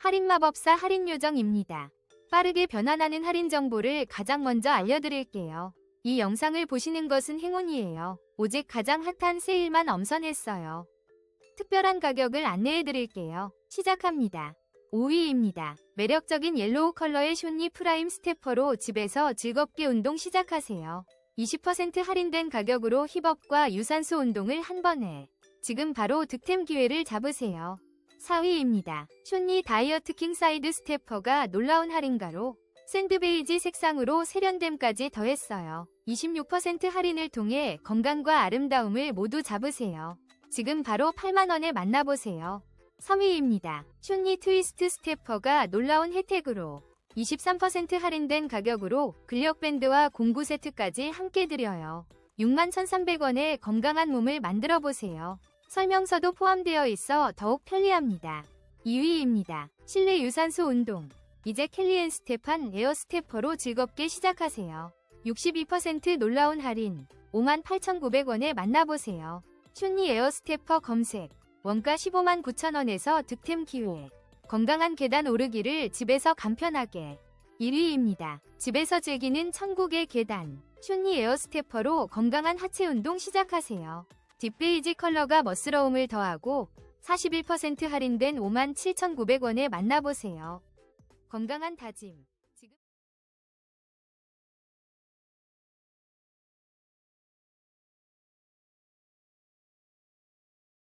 할인 마법사 할인 요정입니다. 빠르게 변환하는 할인 정보를 가장 먼저 알려드릴게요. 이 영상을 보시는 것은 행운이에요. 오직 가장 핫한 세일만 엄선했어요. 특별한 가격을 안내해드릴게요. 시작합니다. 5위입니다. 매력적인 옐로우 컬러의 쇼니 프라임 스테퍼로 집에서 즐겁게 운동 시작하세요. 20% 할인된 가격으로 힙업과 유산소 운동을 한 번에 지금 바로 득템 기회를 잡으세요. 4위입니다. 쇼니 다이어트 킹 사이드 스테퍼가 놀라운 할인가로 샌드베이지 색상으로 세련됨까지 더했어요. 26% 할인을 통해 건강과 아름다움을 모두 잡으세요. 지금 바로 8만원에 만나보세요. 3위입니다. 쇼니 트위스트 스테퍼가 놀라운 혜택으로 23% 할인된 가격으로 근력 밴드와 공구 세트까지 함께 드려요. 61,300원에 건강한 몸을 만들어 보세요. 설명서도 포함되어 있어 더욱 편리합니다. 2위입니다. 실내 유산소 운동. 이제 켈리앤 스테판 에어 스테퍼로 즐겁게 시작하세요. 62% 놀라운 할인 58,900원에 만나보세요. 쇼니 에어 스테퍼 검색. 원가 15만 9천원에서 득템 기회. 건강한 계단 오르기를 집에서 간편하게. 1위입니다. 집에서 즐기는 천국의 계단. 쇼니 에어 스테퍼로 건강한 하체 운동 시작하세요. 딥베이지 컬러가 멋스러움을 더하고 41% 할인된 57,900원에 만나보세요. 건강한 다짐.